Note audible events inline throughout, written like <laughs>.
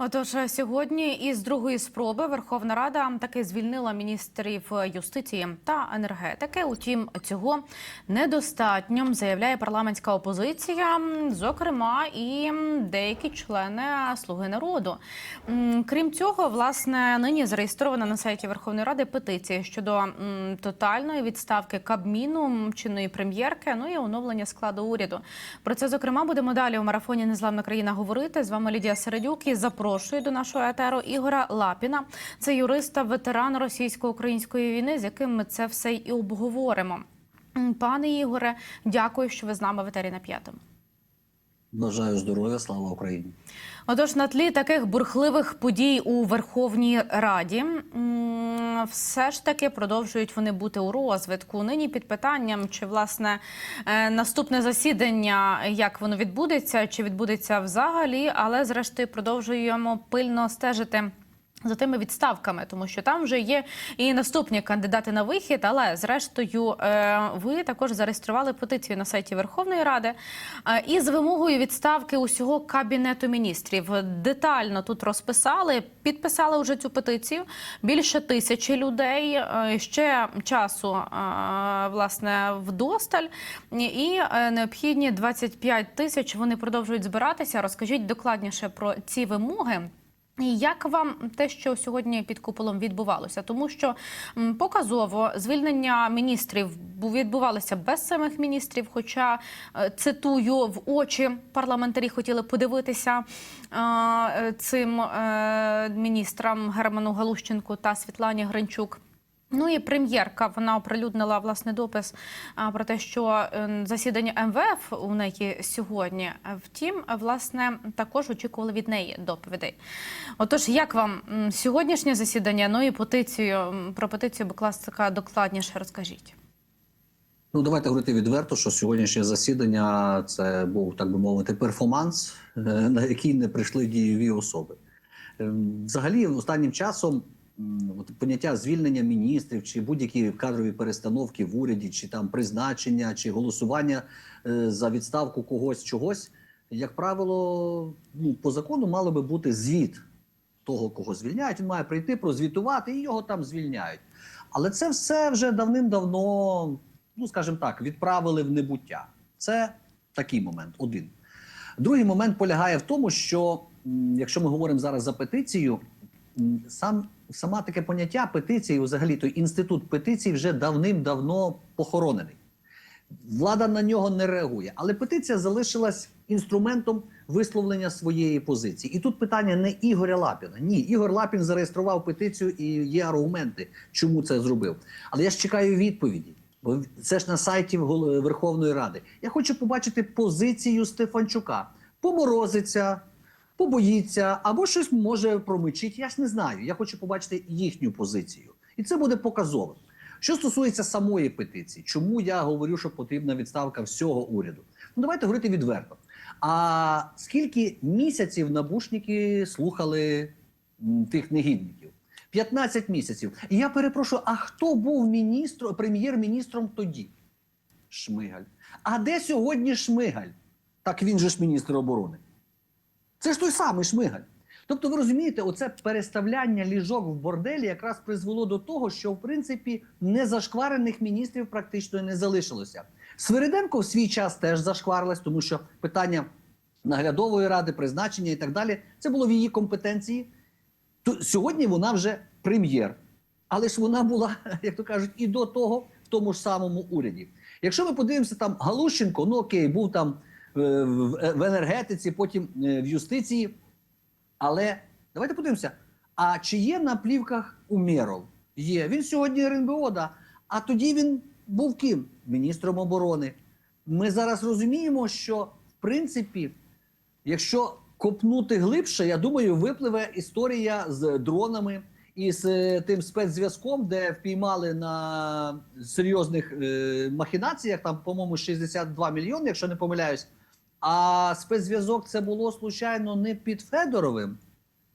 Отож, сьогодні із другої спроби Верховна Рада таки звільнила міністрів юстиції та енергетики. Утім, цього недостатньо заявляє парламентська опозиція, зокрема і деякі члени Слуги народу. Крім цього, власне, нині зареєстрована на сайті Верховної Ради петиція щодо тотальної відставки Кабміну чинної прем'єрки. Ну і оновлення складу уряду. Про це зокрема будемо далі у марафоні Незламна країна говорити. З вами Лідія Середюк і запрошую до нашого етеру Ігора Лапіна. Це юрист та ветеран російсько-української війни, з яким ми це все і обговоримо. Пане Ігоре, дякую, що ви з нами в етері на п'ятому. Бажаю здоров'я, слава Україні. Отож, на тлі таких бурхливих подій у Верховній Раді все ж таки продовжують вони бути у розвитку. Нині під питанням, чи власне е, наступне засідання, як воно відбудеться, чи відбудеться взагалі, але зрештою продовжуємо пильно стежити. За тими відставками, тому що там вже є і наступні кандидати на вихід. Але зрештою, е, ви також зареєстрували петицію на сайті Верховної Ради е, із вимогою відставки усього кабінету міністрів. Детально тут розписали, підписали вже цю петицію. Більше тисячі людей. Е, Ще часу власне вдосталь, і необхідні 25 тисяч. Вони продовжують збиратися. Розкажіть докладніше про ці вимоги. Як вам те, що сьогодні під куполом відбувалося? Тому що показово звільнення міністрів відбувалося без самих міністрів. Хоча е, цитую в очі парламентарі хотіли подивитися е, цим е, міністрам Герману Галущенку та Світлані Гринчук. Ну і прем'єрка вона оприлюднила власне допис про те, що е, засідання МВФ у неї сьогодні. Втім, власне, також очікували від неї доповідей. Отож, як вам сьогоднішнє засідання? Ну і петицію про петицію, будь докладніше розкажіть. Ну, давайте говорити відверто, що сьогоднішнє засідання це був, так би мовити, перформанс, е, на який не прийшли дієві особи. Е, Взагалі, останнім часом от поняття звільнення міністрів чи будь-які кадрові перестановки в уряді, чи там призначення, чи голосування е, за відставку когось чогось, як правило, ну, по закону мало би бути звіт того, кого звільняють. Він має прийти, прозвітувати, і його там звільняють. Але це все вже давним-давно, ну скажімо так, відправили в небуття. Це такий момент, один. Другий момент полягає в тому, що якщо ми говоримо зараз за петицію, сам сама таке поняття петиції, взагалі той інститут петицій вже давним-давно похоронений. Влада на нього не реагує, але петиція залишилась інструментом висловлення своєї позиції. І тут питання не Ігоря Лапіна. Ні, Ігор Лапін зареєстрував петицію і є аргументи, чому це зробив. Але я ж чекаю відповіді. Бо це ж на сайті Верховної Ради. Я хочу побачити позицію Стефанчука. Поморозиться, побоїться або щось може промичить. Я ж не знаю. Я хочу побачити їхню позицію. І це буде показовим. Що стосується самої петиції, чому я говорю, що потрібна відставка всього уряду? Ну давайте говорити відверто. А скільки місяців набушники слухали тих негідників? 15 місяців. І я перепрошую, а хто був міністром, прем'єр-міністром тоді? Шмигаль. А де сьогодні Шмигаль? Так він же ж міністр оборони. Це ж той самий Шмигаль. Тобто, ви розумієте, оце переставляння ліжок в борделі якраз призвело до того, що в принципі незашкварених міністрів практично не залишилося. Свириденко в свій час теж зашкварилась, тому що питання наглядової ради, призначення і так далі це було в її компетенції. То сьогодні вона вже прем'єр. Але ж вона була, <laughs> як то кажуть, і до того в тому ж самому уряді. Якщо ми подивимося там Галущенко, ну окей, був там в, в енергетиці, потім е, в юстиції. Але давайте подивимося: а чи є на плівках Умєров? Є. Він сьогодні РНБО, да. А тоді він був ким? Міністром оборони. Ми зараз розуміємо, що в принципі, якщо копнути глибше, я думаю, випливе історія з дронами і з е, тим спецзв'язком, де впіймали на серйозних е, махінаціях, там, по-моєму, 62 мільйони, якщо не помиляюсь. А спецзв'язок це було случайно не під Федоровим.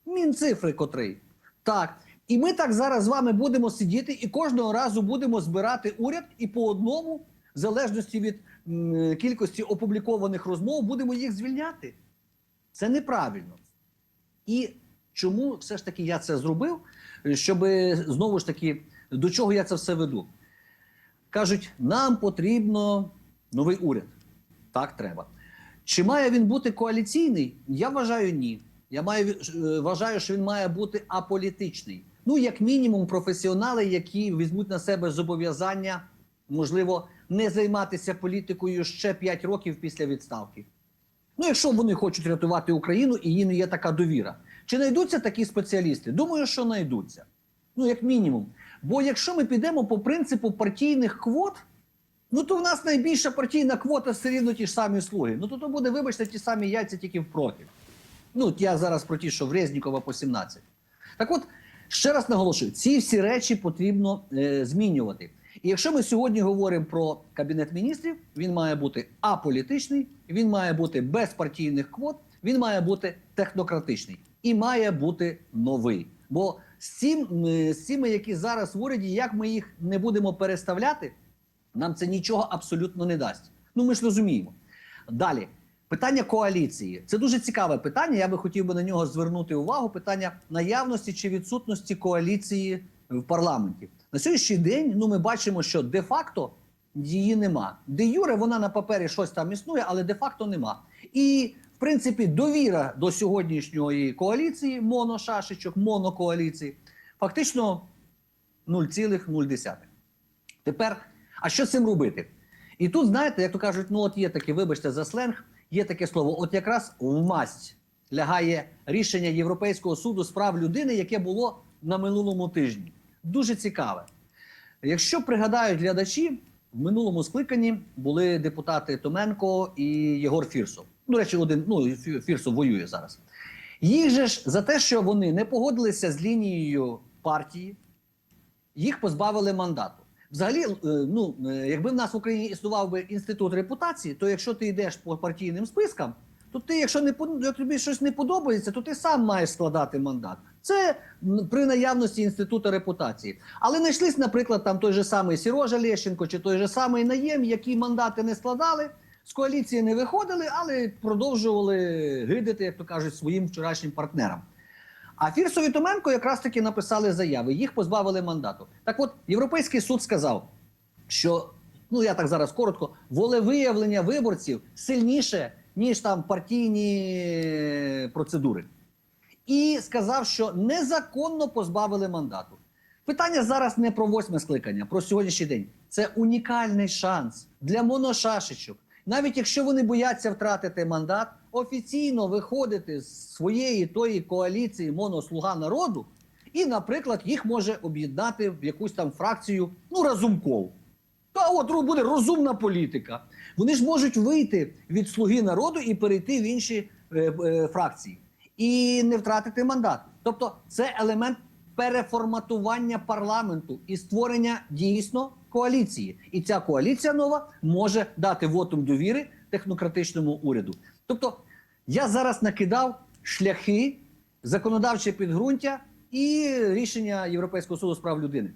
Мінцифри котрий. Так. І ми так зараз з вами будемо сидіти і кожного разу будемо збирати уряд і по одному, в залежності від м, кількості опублікованих розмов, будемо їх звільняти. Це неправильно. І чому все ж таки я це зробив, щоб знову ж таки до чого я це все веду. Кажуть, нам потрібно новий уряд. Так, треба. Чи має він бути коаліційний? Я вважаю, ні. Я маю, е, вважаю, що він має бути аполітичний. Ну, як мінімум, професіонали, які візьмуть на себе зобов'язання, можливо, не займатися політикою ще 5 років після відставки. Ну, якщо вони хочуть рятувати Україну і їм є така довіра. Чи знайдуться такі спеціалісти? Думаю, що знайдуться. Ну, як мінімум. Бо якщо ми підемо по принципу партійних квот, ну то в нас найбільша партійна квота все рівно ті ж самі слуги. Ну то, то буде, вибачте, ті самі яйця тільки в профіль. Ну, я зараз про ті, що в Резнікова по 17. Так от, ще раз наголошую, ці всі речі потрібно е, змінювати. І якщо ми сьогодні говоримо про кабінет міністрів, він має бути аполітичний, він має бути без партійних квот, він має бути технократичний і має бути новий. Бо з, е, цими, які зараз в уряді, як ми їх не будемо переставляти, нам це нічого абсолютно не дасть. Ну ми ж розуміємо. Далі. Питання коаліції це дуже цікаве питання. Я би хотів би на нього звернути увагу. Питання наявності чи відсутності коаліції в парламенті. На сьогоднішній день ну, ми бачимо, що де-факто її нема. Де юре вона на папері щось там існує, але де-факто нема. І в принципі довіра до сьогоднішньої коаліції, моношашечок, монокоаліції, фактично 0,0. Тепер, а що з цим робити? І тут, знаєте, як то кажуть, ну от є таке, вибачте за сленг, є таке слово, от якраз в масть лягає рішення Європейського суду з прав людини, яке було на минулому тижні. Дуже цікаве. Якщо пригадають глядачі, в минулому скликанні були депутати Томенко і Єгор Фірсов. До речі, один ну Фі- Фірсов воює зараз. Їх же ж за те, що вони не погодилися з лінією партії, їх позбавили мандату. Взагалі, е, ну е, якби в нас в Україні існував би інститут репутації, то якщо ти йдеш по партійним спискам, то ти, якщо не тобі щось не подобається, то ти сам маєш складати мандат. Це при наявності інституту репутації. Але знайшлись, наприклад, там той же самий Сірожа Лещенко чи той же самий Наєм, які мандати не складали, з коаліції не виходили, але продовжували гидити, як то кажуть, своїм вчорашнім партнерам. А Фірсов і Томенко якраз таки написали заяви, їх позбавили мандату. Так от, Європейський суд сказав, що, ну я так зараз коротко, волевиявлення виборців сильніше, ніж там партійні процедури. І сказав, що незаконно позбавили мандату. Питання зараз не про восьме скликання, про сьогоднішній день. Це унікальний шанс для моношашечок. Навіть якщо вони бояться втратити мандат, офіційно виходити з своєї тої коаліції монослуга народу, і, наприклад, їх може об'єднати в якусь там фракцію, ну разумков. Та от буде розумна політика. Вони ж можуть вийти від слуги народу і перейти в інші е, е, фракції і не втратити мандат. Тобто, це елемент переформатування парламенту і створення дійсно коаліції. І ця коаліція нова може дати вотум довіри технократичному уряду. Тобто, я зараз накидав шляхи, законодавче підґрунтя і рішення Європейського суду з прав людини.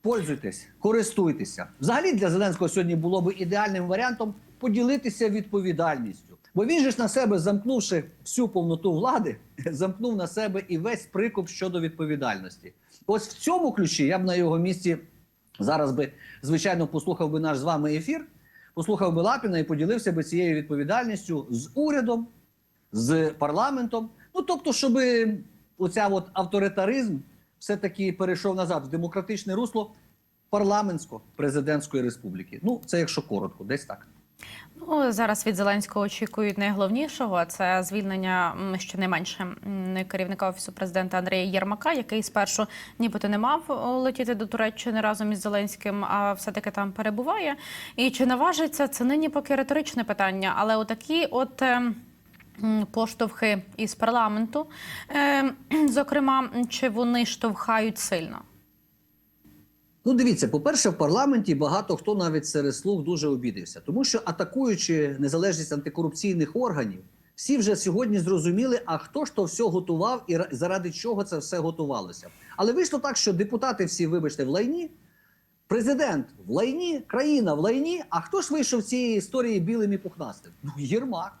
Пользуйтесь, користуйтеся. Взагалі для Зеленського сьогодні було б ідеальним варіантом поділитися відповідальністю. Бо він же ж на себе, замкнувши всю повноту влади, <laughs> замкнув на себе і весь прикуп щодо відповідальності. Ось в цьому ключі я б на його місці зараз би, звичайно, послухав би наш з вами ефір, послухав би Лапіна і поділився би цією відповідальністю з урядом, з парламентом. Ну тобто, щоб оця от авторитаризм все-таки перейшов назад в демократичне русло парламентсько-президентської республіки. Ну, це якщо коротко, десь так. Ну, зараз від Зеленського очікують найголовнішого це звільнення щонайменше керівника офісу президента Андрія Єрмака, який спершу нібито не мав летіти до Туреччини разом із Зеленським, а все-таки там перебуває. І чи наважиться це нині поки риторичне питання, але отакі от. е, Поштовхи із парламенту, е, <clears throat> зокрема, чи вони штовхають сильно? Ну, дивіться, по-перше, в парламенті багато хто навіть серед слуг дуже обідився, тому що атакуючи незалежність антикорупційних органів, всі вже сьогодні зрозуміли, а хто ж то все готував і заради чого це все готувалося. Але вийшло так, що депутати всі, вибачте, в лайні, президент в лайні, країна в лайні. А хто ж вийшов з цієї історії білим і пухнастим? Ну, Єрмак.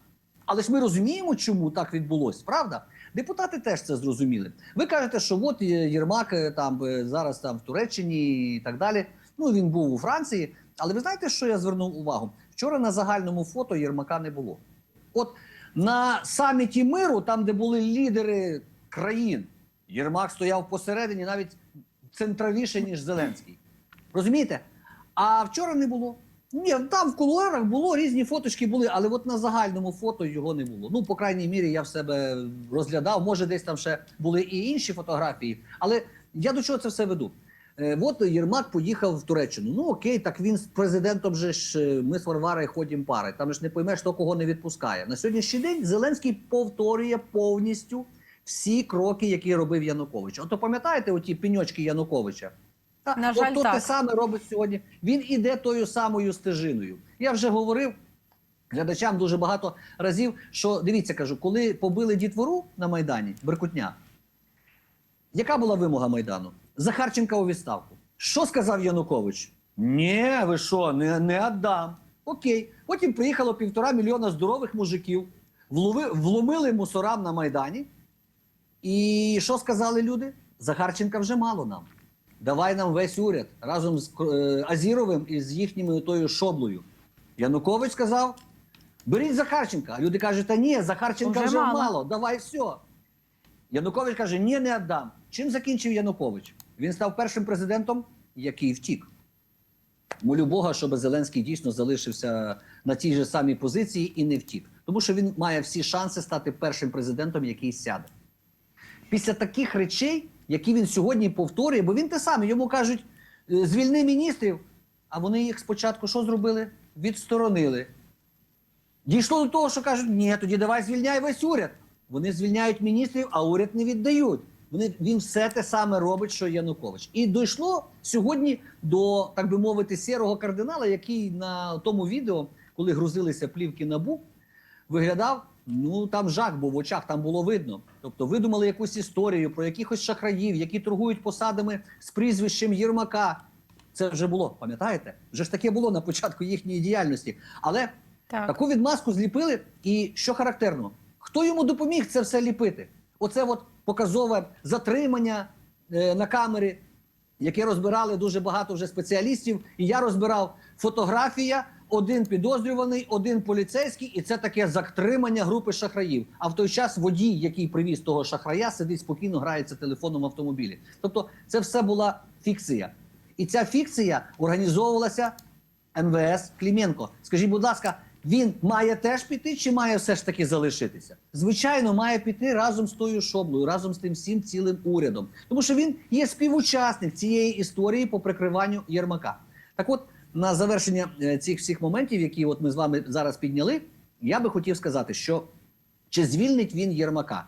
Але ж ми розуміємо, чому так відбулося, правда? Депутати теж це зрозуміли. Ви кажете, що от Єрмак е, там е, зараз там в Туреччині і так далі. Ну він був у Франції. Але ви знаєте, що я звернув увагу? Вчора на загальному фото Єрмака не було. От на саміті миру, там, де були лідери країн, Єрмак стояв посередині, навіть центровіше, ніж Зеленський. Розумієте? А вчора не було. Ні, там в кулуарах було різні фоточки були, але от на загальному фото його не було. Ну, по крайній мірі, я в себе розглядав. Може, десь там ще були і інші фотографії. Але я до чого це все веду? Е, от Єрмак поїхав в Туреччину. Ну окей, так він з президентом же ж е, ми з Варварою ходимо пари. Там ж не поймеш, хто кого не відпускає. На сьогоднішній день Зеленський повторює повністю всі кроки, які робив Янукович. Ото пам'ятаєте оті пеньочки Януковича? Та, На от жаль, то те саме робить сьогодні. Він іде тою самою стежиною. Я вже говорив глядачам дуже багато разів, що дивіться, кажу, коли побили дітвору на Майдані, Беркутня, яка була вимога Майдану? Захарченка у відставку. Що сказав Янукович? Ні, ви що, не, не віддам. Окей. Потім приїхало півтора мільйона здорових мужиків, влови, вломили мусорам на Майдані. І що сказали люди? Захарченка вже мало нам. Давай нам весь уряд разом з е, Азіровим і з їхньою тою шоблою. Янукович сказав: беріть Захарченка. А люди кажуть, та ні, Захарченка Уже вже, мало. мало. давай все. Янукович каже: ні, не віддам. Чим закінчив Янукович? Він став першим президентом, який втік. Молю Бога, щоб Зеленський дійсно залишився на тій же самій позиції і не втік. Тому що він має всі шанси стати першим президентом, який сяде. Після таких речей, які він сьогодні повторює, бо він те саме, йому кажуть, «Е, звільни міністрів, а вони їх спочатку що зробили? Відсторонили. Дійшло до того, що кажуть, ні, тоді давай звільняй весь уряд. Вони звільняють міністрів, а уряд не віддають. Вони, він все те саме робить, що Янукович. І дійшло сьогодні до, так би мовити, сірого кардинала, який на тому відео, коли грузилися плівки набу, виглядав. Ну там жах був в очах, там було видно. Тобто видумали якусь історію про якихось шахраїв, які торгують посадами з прізвищем Єрмака. Це вже було, пам'ятаєте? Вже ж таке було на початку їхньої діяльності. Але Так. таку відмазку зліпили. І що характерно, хто йому допоміг це все ліпити? Оце от показове затримання е, на камері, яке розбирали дуже багато вже спеціалістів. І я розбирав фотографія, один підозрюваний, один поліцейський, і це таке затримання групи шахраїв. А в той час водій, який привіз того шахрая, сидить спокійно, грається телефоном в автомобілі. Тобто, це все була фікція. І ця фікція організовувалася МВС Кліменко. Скажіть, будь ласка, він має теж піти чи має все ж таки залишитися? Звичайно, має піти разом з тою шоблею, разом з тим всім цілим урядом, тому що він є співучасник цієї історії по прикриванню Єрмака. Так, от на завершення е, цих всіх моментів, які от ми з вами зараз підняли, я би хотів сказати, що чи звільнить він Єрмака?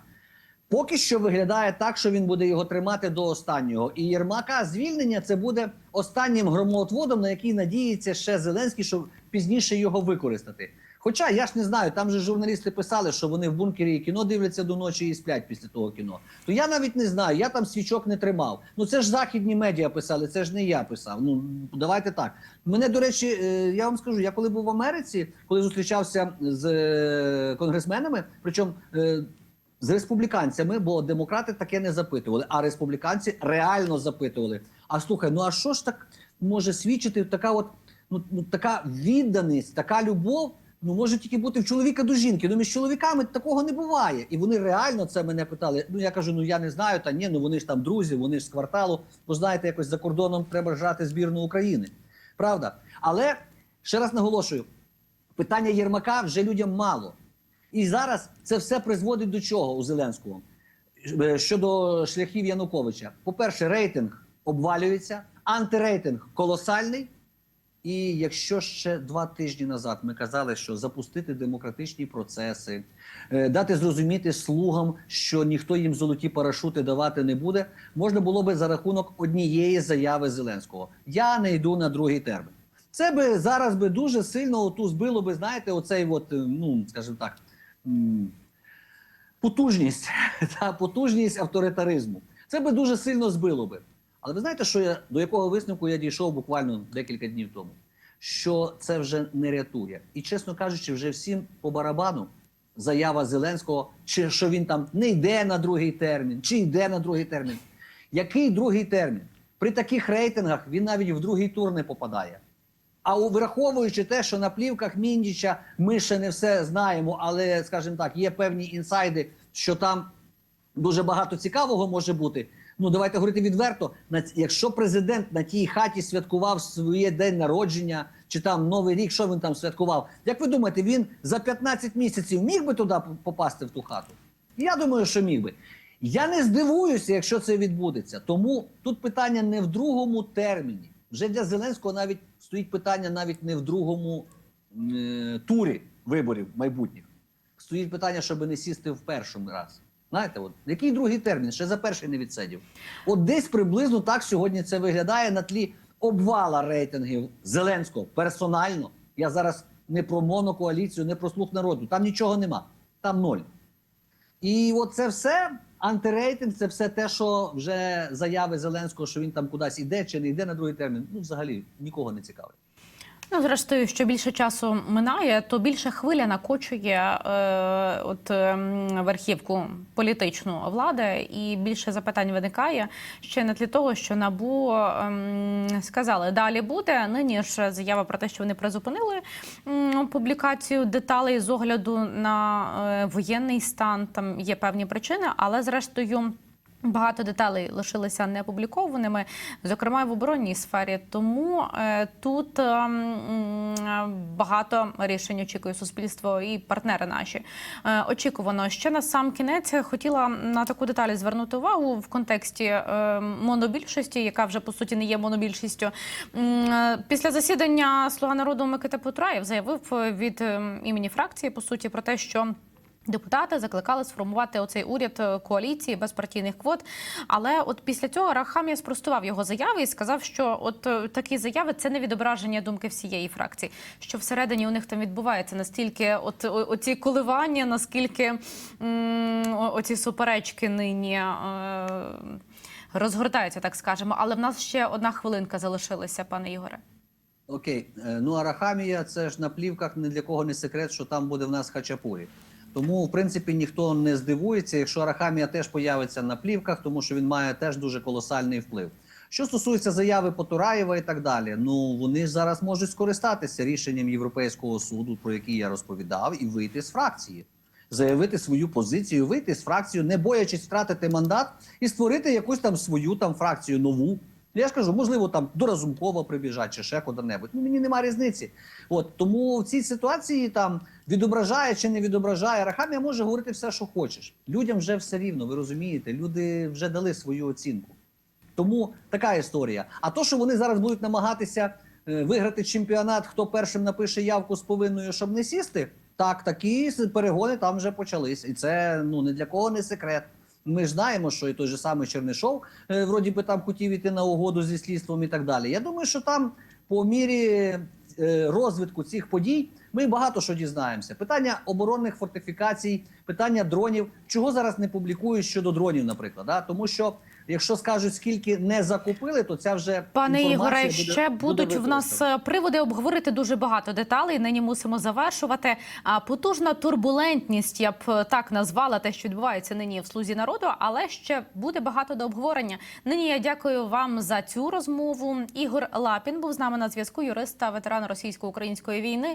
Поки що виглядає так, що він буде його тримати до останнього. І Єрмака звільнення це буде останнім громоотводом, на який надіється ще Зеленський, щоб пізніше його використати. Хоча я ж не знаю, там же журналісти писали, що вони в бункері кіно дивляться до ночі і сплять після того кіно. То я навіть не знаю, я там свічок не тримав. Ну це ж західні медіа писали, це ж не я писав. Ну давайте так. Мене, до речі, е, я вам скажу, я коли був в Америці, коли зустрічався з е, конгресменами, причому. е, з республіканцями, бо демократи таке не запитували, а республіканці реально запитували. А слухай, ну а що ж так може свідчити така от ну, ну така відданість, така любов? Ну може тільки бути в чоловіка до жінки. Ну між чоловіками такого не буває. І вони реально це мене питали. Ну я кажу, ну я не знаю, та ні, ну вони ж там друзі, вони ж з кварталу. Бо знаєте, якось за кордоном треба жати збірну України. Правда? Але ще раз наголошую: питання Єрмака вже людям мало. І зараз це все призводить до чого у Зеленського Е, щодо шляхів Януковича. По-перше, рейтинг обвалюється, антирейтинг колосальний. І якщо ще два тижні назад ми казали, що запустити демократичні процеси, е, дати зрозуміти слугам, що ніхто їм золоті парашути давати не буде, можна було би за рахунок однієї заяви Зеленського: я не йду на другий термін. Це би зараз би дуже сильно оту збило би, знаєте, оцей, от, е, ну скажімо так, потужність <laughs> та потужність авторитаризму. Це би дуже сильно збило би. Але ви знаєте, що я до якого висновку я дійшов буквально декілька днів тому? Що це вже не рятує. І чесно кажучи, вже всім по барабану, заява Зеленського, чи що він там не йде на другий термін, чи йде на другий термін. Який другий термін? При таких рейтингах він навіть в другий тур не попадає. А враховуючи те, що на плівках Міндіча ми ще не все знаємо, але, скажімо так, є певні інсайди, що там дуже багато цікавого може бути. Ну, давайте говорити відверто. Якщо президент на тій хаті святкував своє день народження чи там Новий рік, що він там святкував? Як ви думаєте, він за 15 місяців міг би туди попасти в ту хату? Я думаю, що міг би. Я не здивуюся, якщо це відбудеться. Тому тут питання не в другому терміні. Вже для Зеленського навіть стоїть питання навіть не в другому е, турі виборів майбутніх. Стоїть питання, щоб не сісти в першому раз. Знаєте, от який другий термін? Ще за перший не відсидів. От десь приблизно так сьогодні це виглядає на тлі обвала рейтингів Зеленського персонально. Я зараз не про монокоаліцію, не про слух народу. Там нічого нема. Там ноль. І от це все антирейтинг, це все те, що вже заяви Зеленського, що він там кудись іде чи не йде на другий термін. Ну, взагалі нікого не цікавить. Ну, зрештою, що більше часу минає, то більше хвиля накочує е, от е, верхівку політичну влади, і більше запитань виникає ще не тлі того, що набу ем, сказали, далі буде. Нині ж заява про те, що вони призупинили м, публікацію деталей з огляду на е, воєнний стан. Там є певні причини, але зрештою. Багато деталей лишилися неопублікованими, зокрема в оборонній сфері. Тому е, тут е, е, багато рішень очікує суспільство і партнери наші. Е, очікувано ще на сам кінець хотіла на таку деталі звернути увагу в контексті е, монобільшості, яка вже по суті не є монобільшістю. Е, Після засідання Слуга народу Микита Петраєв заявив від е, імені фракції по суті про те, що. Депутати закликали сформувати оцей уряд е, коаліції без партійних квот. Але от після цього Рахамія спростував його заяви і сказав, що от е, такі заяви це не відображення думки всієї фракції. Що всередині у них там відбувається настільки, от оці коливання, наскільки оці суперечки нині. Е, Розгортаються, так скажемо, але в нас ще одна хвилинка залишилася, пане Ігоре. Окей, ну Арахамія, це ж на плівках ні для кого не секрет, що там буде в нас хачапурі. Тому, в принципі, ніхто не здивується, якщо Арахамія теж появиться на плівках, тому що він має теж дуже колосальний вплив. Що стосується заяви Потураєва і так далі, ну вони ж зараз можуть скористатися рішенням Європейського суду, про який я розповідав, і вийти з фракції, заявити свою позицію, вийти з фракцію, не боячись втратити мандат і створити якусь там свою там фракцію нову. Я ж кажу, можливо, там до Разумкова прибіжать чи ще куди-небудь. Ну мені немає різниці. От тому в цій ситуації там відображає чи не відображає Рахамія може говорити все, що хочеш. Людям вже все рівно, ви розумієте. Люди вже дали свою оцінку. Тому така історія. А то, що вони зараз будуть намагатися е, виграти чемпіонат, хто першим напише явку з повинною, щоб не сісти, так такі перегони там вже почались. І це ну не для кого не секрет. Ми ж знаємо, що і той же самий Чернишов е, вроді би там хотів іти на угоду зі слідством і так далі. Я думаю, що там по мірі е, розвитку цих подій ми багато що дізнаємося. Питання оборонних фортифікацій, питання дронів. Чого зараз не публікують щодо дронів, наприклад, да? тому що якщо скажуть скільки не закупили, то ця вже Пане Ігоре, буде- ще буде будуть в нас е, приводи обговорити дуже багато деталей. Нині мусимо завершувати. А потужна турбулентність, я б е, так назвала те, що відбувається нині в слузі народу, але ще буде багато до обговорення. Нині я дякую вам за цю розмову. Ігор Лапін був з нами на зв'язку. Юрист та ветеран російсько-української війни.